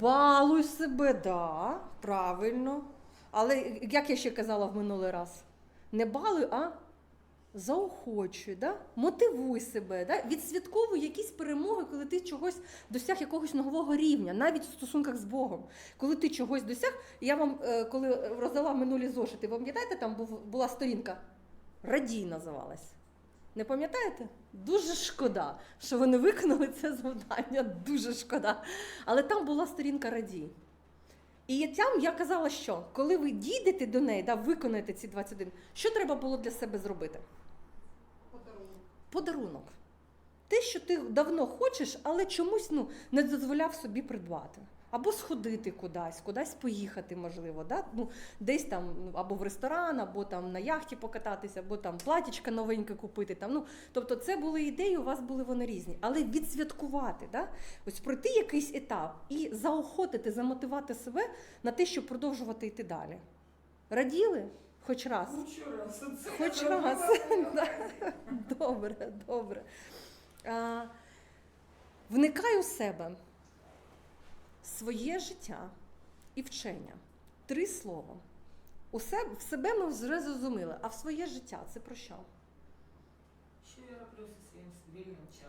Балуй себе, да, правильно. Але як я ще казала в минулий раз, не балуй, а заохочуй, да? мотивуй себе, да? відсвятковуй якісь перемоги, коли ти чогось досяг якогось нового рівня, навіть в стосунках з Богом. Коли ти чогось досяг, я вам, е, коли роздала минулі зошити, пам'ятаєте, там була сторінка Радій називалась. Не пам'ятаєте? Дуже шкода, що ви не виконали це завдання. Дуже шкода. Але там була сторінка Радій. І там я казала, що коли ви дійдете до неї, да, виконаєте ці 21, що треба було для себе зробити? Подарунок. Те, що ти давно хочеш, але чомусь ну, не дозволяв собі придбати. Або сходити кудись, кудись поїхати, можливо, да? ну, десь там ну, або в ресторан, або там на яхті покататися, або там платічка новеньке купити. Там, ну, тобто це були ідеї, у вас були вони різні. Але відсвяткувати, да? ось пройти якийсь етап і заохотити, замотивувати себе на те, щоб продовжувати йти далі. Раділи? Хоч раз. Хоч раз. Да. Добре, добре. А, вникай у себе, своє життя і вчення. Три слова. У себе, в себе ми вже зрозуміли, а в своє життя це про що? Що я роблю зі своїм вільним часом?